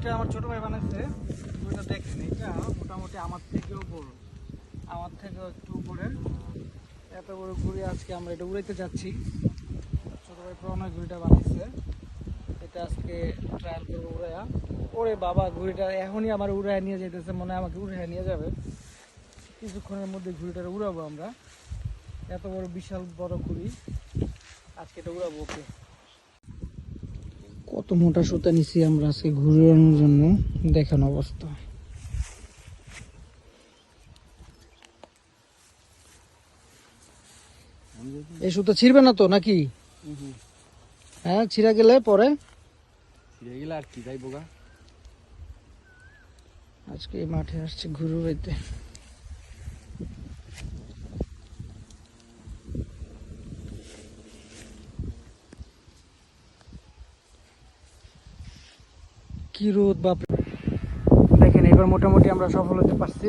ঘুড়িটা আমার ছোট ভাই বানাইছে ঘুড়িটা দেখেন, এটা মোটামুটি আমার থেকেও বড়। আমার থেকেও একটু উপরে এত বড় ঘুড়ি আজকে আমরা এটা উড়াইতে যাচ্ছি। ছোট ভাই প্রণয় ঘুড়িটা বানাইছে। এটা আজকে ট্রায়াল করব উড়াইয়া। ওরে বাবা, ঘুড়িটা এখনই আমার উড়াইয়া নিয়ে যেতেছে মনে হয় আমাকে উড়াইয়া নিয়ে যাবে। কিছুক্ষণের মধ্যে ঘুড়িটা উড়াবো আমরা। এত বড় বিশাল বড় ঘুড়ি। আজকে এটা উড়াবো, ওকে। কত মোটা সুতা নিছি আমরা আজকে ঘুরে আনার জন্য দেখানো অবস্থা। এই সুতা ছিড়বে না তো নাকি? হ্যাঁ ছিঁড়া গেলে পরে? গেলে আর কি যাইবো গা আজকে এই মাঠে আসছে ঘুরে উড়াইতে কি রোদ, বাপরে। দেখেন, এবার মোটামুটি আমরা সফল হতে পারছি।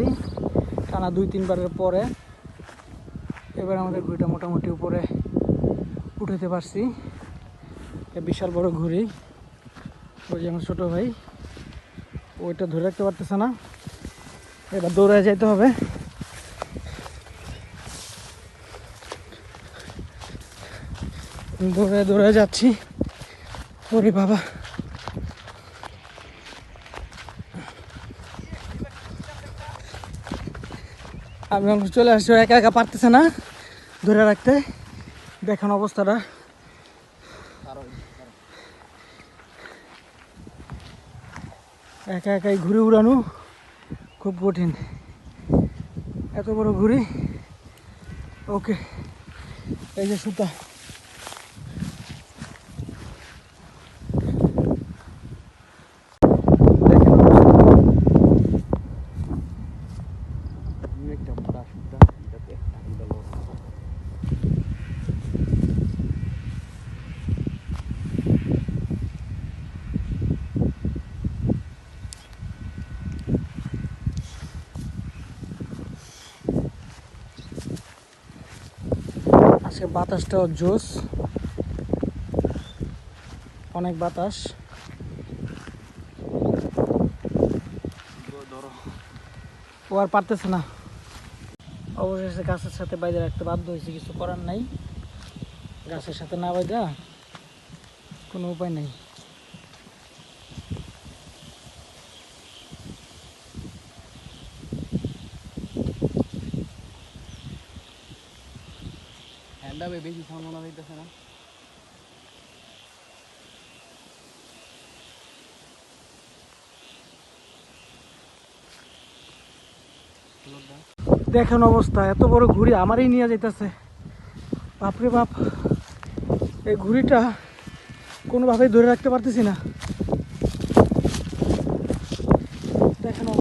টানা দুই, তিনবারের পরে। এবার আমাদের ঘুড়িটা মোটামুটি উপরে উঠাতে পারছি। বিশাল বড় ঘুড়ি। ওই যে আমার ছোটো ভাই, ওইটা ধরে রাখতে পারতেছে না। এবার দৌড়ায় যাইতে হবে। দৌড়ে দৌড়ে যাচ্ছি। ওরে বাবা। আমি চলে আসছি একা একা পারতেছে না ধরে রাখতে। দেখেন অবস্থাটা। একা একাই ঘুরে উড়ানো খুব কঠিন। এত বড় ঘুরি ওকে, এই যে সুতা দেখেন অবস্থা। একটা মোটা সুতা এটাতে একটা হিলা লোক আজকে বাতাসটাও জোস। অনেক বাতাস। ও আর পারতেছে না। অবশেষে গাছের সাথে বাইরে রাখতে বাধ্য হয়েছে, কিছু করার নাই। গাছের সাথে না বাইদা কোনো উপায় নেই। হ্যান্ডাবে বেশি সামনে দিতেছে না। দেখেন অবস্থা, এত বড় ঘুড়ি আমারই নিয়ে যাইতেছে। বাপরে বাপ, এই ঘুড়িটা কোনোভাবেই ধরে রাখতে পারতেছি না।